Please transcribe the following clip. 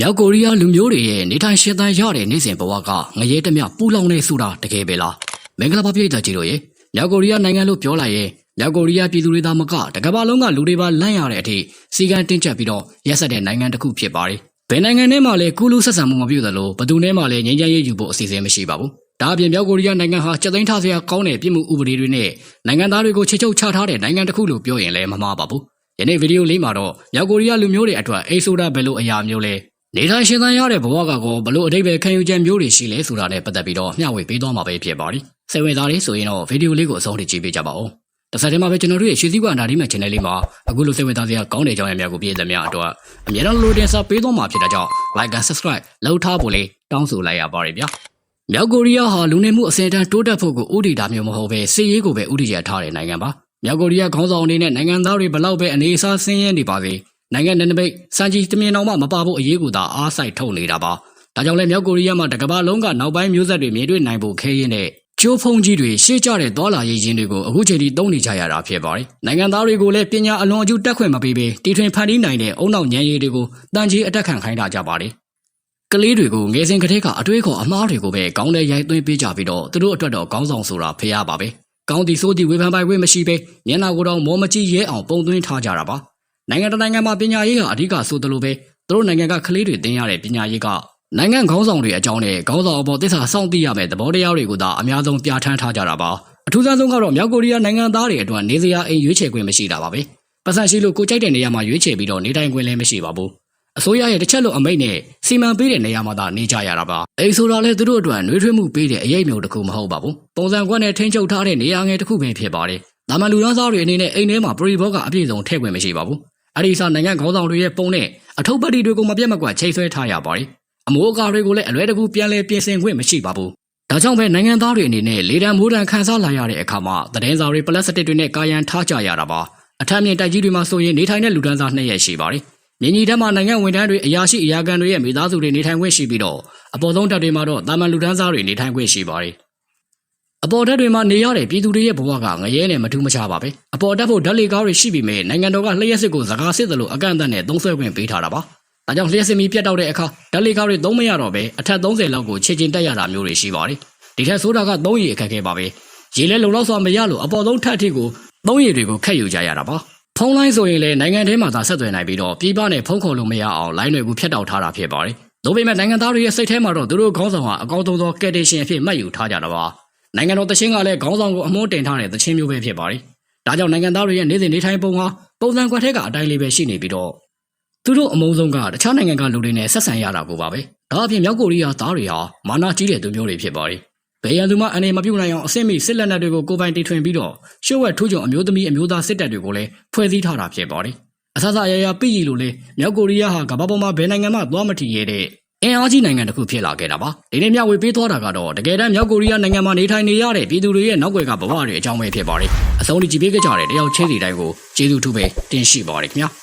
မြောက်ကိုရီးယားလူမျိုးတွေရဲ့နေထိုင်ရှင်သန်ရတဲ့နေစဉ်ဘဝကငရဲတမျှပူလောင်နေဆိုတာတကယ်ပဲလားမင်္ဂလာပါပြည်သက်ကြီးတို့ရေမြောက်ကိုရီးယားနိုင်ငံလို့ပြောလိုက်ရင်မြောက်ကိုရီးယားပြည်သူတွေသာမကတကမ္ဘာလုံးကလူတွေပါလန့်ရတဲ့အထိစီကံတင်းကျပ်ပြီးတော့ရက်ဆက်တဲ့နိုင်ငံတစ်ခုဖြစ်ပါတယ်ဘယ်နိုင်ငံနဲ့မှလည်းကုလူဆက်ဆံမှုမပြုသလိုဘယ်သူနဲ့မှလည်းငြိမ်းချမ်းရေးယူဖို့အစီအစဉ်မရှိပါဘူးဒါအပြင်မြောက်ကိုရီးယားနိုင်ငံဟာစက်သိန်းထားစရာကောင်းတဲ့ပြည်မှုဥပဒေတွေနဲ့နိုင်ငံသားတွေကိုချေချုပ်ချထားတဲ့နိုင်ငံတစ်ခုလို့ပြောရင်လည်းမမှားပါဘူးယနေ့ဗီဒီယိုလေးမှာတော့မြောက်ကိုရီးယားလူမျိုးတွေအတွက်အိဆိုဒါဘယ်လိုအရာမျိုးလဲ နေထိုင်ရှင်သန်ရတဲ့ဘဝကကောဘလို့အတိတ်ပဲခံယူချက်မျိုးတွေရှိလဲဆိုတာနဲ့ပတ်သက်ပြီးတော့မျှဝေပေးသွားမှာပဲဖြစ်ပါတယ်။စိတ်ဝင်စားလေးဆိုရင်တော့ဗီဒီယိုလေးကိုအဆုံးထိကြည့်ပေးကြပါဦး။တစ်ဆက်တည်းမှာပဲကျွန်တော်တို့ရဲ့ရွှေစည်းကွာအနာဒီမဲ့ channel လေးမှာအခုလိုစိတ်ဝင်စားစရာကောင်းတဲ့အကြောင်းအရာများကိုပြည့်စုံများအတွက်အများအားလိုတင်ဆက်ပေးသွားမှာဖြစ်တဲ့ကြောင့် like and subscribe လုပ်ထားဖို့လေးတောင်းဆိုလိုက်ရပါတယ်ဗျာ။မြောက်ကိုရီးယားဟာလူနေမှုအစဉ်အတန်းတိုးတက်ဖို့ကိုဥတီတာမျိုးမဟုတ်ပဲစစ်ရေးကိုပဲဥတီရထားတဲ့နိုင်ငံပါ။မြောက်ကိုရီးယားခေါင်းဆောင်အနေနဲ့နိုင်ငံသားတွေဘလောက်ပဲအနေအစားဆင်းရဲနေပါစေ နိုင်ငံနယ်နိမိတ်စံကြီးတမင်တော်မှမပါဖို့အရေးကိုသာအားစိုက်ထုတ်နေတာပါ။ဒါကြောင့်လည်းမြောက်ကိုရီးယားမှာတကမ္ဘာလုံးကနောက်ပိုင်းမျိုးဆက်တွေမြင်တွေ့နိုင်ဖို့ခဲရင်တဲ့ကျိုးဖုံကြီးတွေရှေ့ကျတဲ့သွာလာရေးချင်းတွေကိုအခုချိန်ထိသုံးနေကြရတာဖြစ်ပါတယ်။နိုင်ငံသားတွေကိုလည်းပညာအလွန်အကျူတက်ခွင့်မပေးဘဲတီထွင်ဖန်တီးနိုင်တဲ့အုံနောက်ညံရည်တွေကိုတန်ကြီးအတက်ခံခိုင်းတာကြပါတယ်။ကလေးတွေကိုငယ်စဉ်ကတည်းကအတွေးခေါ်အမားတွေကိုပဲကောင်းတဲ့ရိုက်သွင်းပေးကြပြီးတော့သူတို့အတွက်တော့ကောင်းဆောင်ဆိုတာဖျားပါပဲ။ကောင်းတီဆိုးတီဝေဖန်ပိုင်ခွင့်မရှိဘဲမျက်နှာကိုယ်တော့မောမကြည့်ရဲအောင်ပုံသွင်းထားကြတာပါ။ နိုင်ငံတကာနိုင်ငံမှာပညာရေးဟာအဓိကဆိုသလိုပဲသူတို့နိုင်ငံကကလေးတွေသင်ရတဲ့ပညာရေးကနိုင်ငံခေါင်းဆောင်တွေအကြောင်းနဲ့ခေါင်းဆောင်အပေါ်သစ္စာစောင့်သိရမယ့်သဘောတရားတွေကိုသာအများဆုံးပြဋ္ဌာန်းထားကြတာပါအထူးဆုံးကတော့မြောက်ကိုရီးယားနိုင်ငံသားတွေအတွက်နေစရာအိမ်ရွေးချယ်ခွင့်မရှိတာပါပဲပတ်စံရှိလို့ကိုကြိုက်တဲ့နေရာမှာရွေးချယ်ပြီးတော့နေထိုင်ခွင့်လည်းမရှိပါဘူးအစိုးရရဲ့တစ်ချက်လို့အမိန့်နဲ့စီမံပေးတဲ့နေရာမှာသာနေကြရတာပါအိမ်ဆိုတာလည်းသူတို့အတွက်နှွေးထွေးမှုပေးတဲ့အရေးမျိုးတစ်ခုမဟုတ်ပါဘူးပုံစံကွက်နဲ့ထိန်းချုပ်ထားတဲ့နေရာငယ်တစ်ခုပဲဖြစ်ပါတယ်ဒါမှလူသားသားတွေအနေနဲ့အိမ်ထဲမှာပရိဘောကအပြည့်စုံထည့်ခွင့်မရှိပါဘူး အဲ့ဒီစားနိုင်ငံခေါင်းဆောင်တွေရဲ့ပုံနဲ့အထုပ်ပတ်တီတွေကိုမပြတ်မကွက်ချိန်ဆွဲထားရပါတယ်အမိုးအကာတွေကိုလည်းအလွဲတကူပြန်လဲပြင်ဆင်ခွင့်မရှိပါဘူးဒါကြောင့်ပဲနိုင်ငံသားတွေအနေနဲ့လေတံမိုးတံခန်းစားလာရတဲ့အခါမှာသတင်းစာတွေပလတ်စတစ်တွေနဲ့ကာယံထားကြရတာပါအထက်မြင့်တိုက်ကြီးတွေမှာဆိုရင်နေထိုင်တဲ့လူဒန်းစားနှစ်ရက်ရှိပါတယ်မြင်းကြီးတက်မှာနိုင်ငံဝန်ထမ်းတွေအရာရှိအရာခံတွေရဲ့မိသားစုတွေနေထိုင်ခွင့်ရှိပြီးတော့အပေါ်ဆုံးတက်တွေမှာတော့တာမန်လူဒန်းစားတွေနေထိုင်ခွင့်ရှိပါတယ်အပေါ်တက်တွေမှာနေရတဲ့ပြည်သူတွေရဲ့ဘဝကငရဲနဲ့မထူးမခြားပါပဲအ ပေါ်တက်ဖို့ဓာတ်လေကားတွေရှိပြီးမြဲနိုင်ငံတော်ကလျှက်စစ်ကိုစကားစစ်တယ်လို့အကန့်အသတ်နဲ့သုံးဆွဲခွင့်ပေးထားတာပါဒါကြောင့်လျှက်စစ်မီပြတ်တောက်တဲ့အခါဓာတ်လေကားတွေသုံးမရတော့ပဲအထက်30လောက်ကိုခြေချင်းတက်ရတာမျိုးတွေရှိပါတယ်ဒီထက်ဆိုတာကသုံးရည်အခက်ခဲပါပဲရေလဲလုံလောက်စွာမရလို့အပေါ်ဆုံးထက်ထိကိုသုံးရည်တွေကိုခက်ယူကြရတာပါဖုန်းလိုင်းဆိုရင်လည်းနိုင်ငံထဲမှာသာဆက်သွယ်နိုင်ပြီးတော့ပြည်ပနဲ့ဖုန်းခေါ်လို့မရအောင်လိုင်းတွေကိုဖျက်တောက်ထားတာဖြစ်ပါတယ်။ဒါပေမဲ့နိုင်ငံသားတွေရဲ့စိတ်ထဲမှာတော့သူတို့ခေါင်းဆောင်ဟာအကောင်းဆုံးသောကယ်တင်ရှင်အဖြစ်မှတ်ယူထားကြတာပါ။နိုင်ငံတော်တချင်းကလည်းခေါင်းဆောင်ကိုအမွှန်းတင်ထားတဲ့တချင်းမျိုးပဲဖြစ်ပါတယ်။ ဒါကြောင့်နိုင်ငံသားတွေရဲ့နေ့စဉ်နေထိုင်ပုံဟာပုံစံကွက်ထက်ကအတိုင်းလေးပဲရှိနေပြီးတော့သူတို့အမုန်းဆုံးကတခြားနိုင်ငံကလူတွေနဲ့ဆက်ဆံရတာကိုပါပဲ။ဒါအပြင်မြောက်ကိုရီးယားသားတွေဟာမာနာကြီးတဲ့သူမျိုးတွေဖြစ်ပါတယ်။ဘယ်ရန်သူမှအနေမပြုတ်နိုင်အောင်အစစ်မိစစ်လက်နက်တွေကိုကိုပိုင်တီထွင်ပြီးတော့ရှုပ်ဝက်ထိုးကြုံအမျိုးသမီးအမျိုးသားစစ်တပ်တွေကိုလည်းဖွဲ့စည်းထားတာဖြစ်ပါတယ်။အဆအဆအရရပြည်ကြီးလိုလေမြောက်ကိုရီးယားဟာကမ္ဘာပေါ်မှာဘယ်နိုင်ငံမှသွားမထီရတဲ့ အင်အားကြီးနိုင်ငံတစ်ခုဖြစ်လာခဲ့တာပါ။ဒီနေ့မျှဝေပေးသွားတာကတော့တကယ်တမ်းမြောက်ကိုရီးယားနိုင်ငံမှာနေထိုင်နေရတဲ့ပြည်သူတွေရဲ့နောက်ွယ်ကဘဝတွေအကြောင်းပဲဖြစ်ပါတယ်။အဆုံးထိကြည့်ပေးကြတဲ့တယောက်ချင်းစီတိုင်းကိုကျေးဇူးထူးပဲတင်ရှိပါတယ်ခင်ဗျာ။